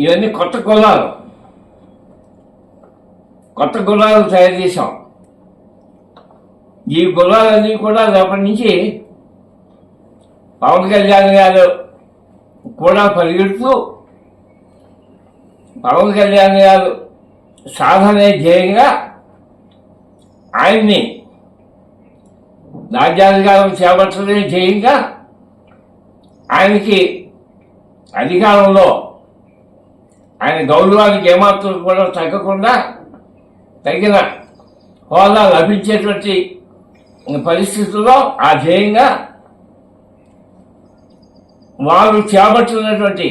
ఇవన్నీ కొత్త కులాలు కొత్త కులాలు తయారు చేసాం ఈ కులాలన్నీ కూడా రేపటి నుంచి పవన్ కళ్యాణ్ గారు కూడా పరిగెడుతూ పవన్ కళ్యాణ్ గారు సాధనే ధ్యేయంగా ఆయన్ని రాజ్యాధికారం చేపట్టడమే ధ్యేయంగా ఆయనకి అధికారంలో ఆయన గౌరవానికి ఏమాత్రం కూడా తగ్గకుండా తగిన హోదా లభించేటువంటి పరిస్థితుల్లో ఆ ధ్యేయంగా వారు చేపట్టినటువంటి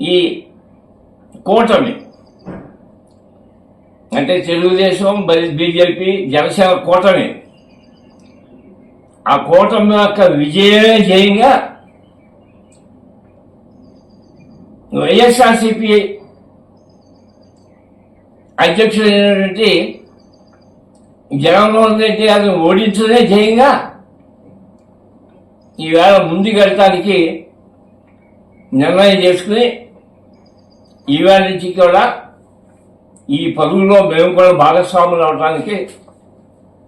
ఈ కూటమి అంటే తెలుగుదేశం బీజేపీ జనసేన కూటమి ఆ కూటమి యొక్క విజయమే ధ్యేయంగా వైఎస్ఆర్సిపి అధ్యక్షుడైనటువంటి జగన్మోహన్ రెడ్డి గారిని ఓడించడమే ధ్యేయంగా ఈవేళ ముందుకెళ్ళటానికి నిర్ణయం చేసుకుని ఈవేళ నుంచి కూడా ఈ పరుగులో మేము కూడా భాగస్వాములు అవడానికి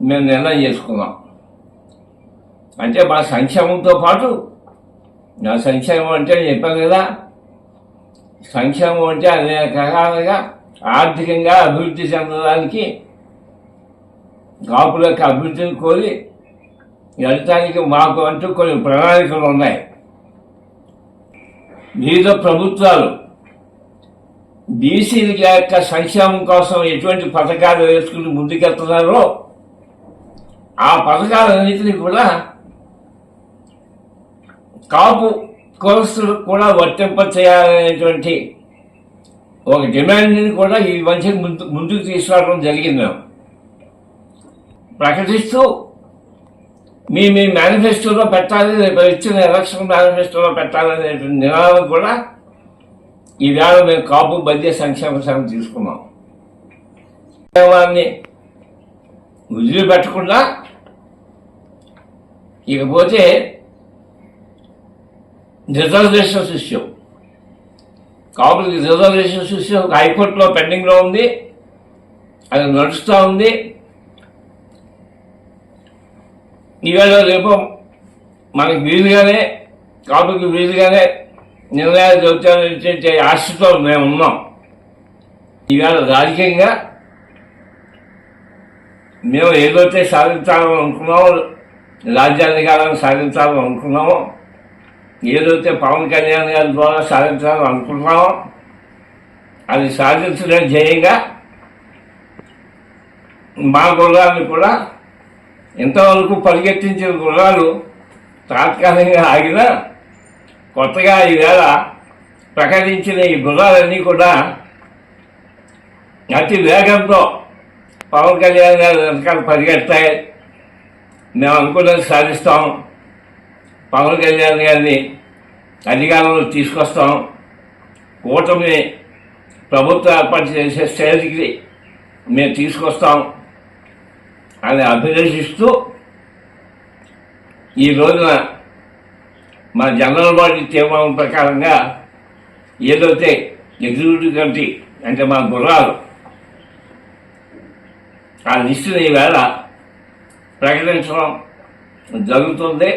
మేము నిర్ణయం చేసుకున్నాం. అంటే మా సంక్షేమంతో పాటు నా సంక్షేమం అంటే చెప్పాను కదా సంక్షేమం అంటే అనేక రకాలుగా ఆర్థికంగా అభివృద్ధి చెందడానికి కాపుల యొక్క అభివృద్ధిని కోరి వెళ్ళటానికి మాకు అంటూ కొన్ని ప్రణాళికలు ఉన్నాయి. వివిధ ప్రభుత్వాలు బీసీల యొక్క సంక్షేమం కోసం ఎటువంటి పథకాలు వేసుకుని ముందుకెళ్తున్నారో ఆ పథకాలన్నింటినీ కూడా కాపు కోర్సులు కూడా వర్తింప చేయాలనేటువంటి ఒక డిమాండ్ని కూడా ఈ మధ్య ముందు ముందుకు తీసుకురావడం జరిగింది. మేము ప్రకటిస్తూ మీ మీ మేనిఫెస్టోలో పెట్టాలి రేపు ఇచ్చిన ఎలక్షన్ మేనిఫెస్టోలో పెట్టాలనే నినాదం కూడా ఈవేళ మేము కాపు బద్య సంక్షేమ సంఘం తీసుకున్నాం. సంక్షేమాన్ని వదిలిపెట్టకుండా ఇకపోతే రిజర్వేషన్స్ ఇష్యూ. కాపులకి రిజర్వేషన్స్ ఇష్యూ హైకోర్టులో పెండింగ్లో ఉంది. అది నడుస్తూ ఉంది. ఈవేళ రేపు మనకి వీలుగానే కాపులకి వీలుగానే నిర్ణయాలు చెబుతానే ఆశతో మేము ఉన్నాం. ఈవేళ రాజకీయంగా మేము ఏదైతే సాధించాలని అనుకున్నామో రాజ్యాధికారాన్ని సాధించాలని అనుకున్నామో ఏదైతే పవన్ కళ్యాణ్ గారి ద్వారా సాధించాలని అనుకుంటున్నామో అది సాధించడం ధ్యేయంగా మా గుర్రాన్ని కూడా ఇంతవరకు పరిగెత్తించిన గుర్రాలు తాత్కాలికంగా ఆగినా కొత్తగా ఈవేళ ప్రకటించిన ఈ గుర్రాలన్నీ కూడా అతి వేగంతో పవన్ కళ్యాణ్ గారు వెనకాల పరిగెత్తాయి మేము అనుకున్నది సాధిస్తాం. పవన్ కళ్యాణ్ గారిని అధికారంలో తీసుకొస్తాం. కూటమిని ప్రభుత్వం ఏర్పాటు చేసే స్టేజ్కి మేము తీసుకొస్తాం అని అభిలషిస్తూ ఈ రోజున మా జనరల్ బాడీ తీర్మానం ప్రకారంగా ఏదైతే ఎగ్జిక్యూటివ్ కమిటీ అంటే మా గుర్రాలు ఆ లిస్టుని ఈవేళ ప్రకటించడం జరుగుతుంది.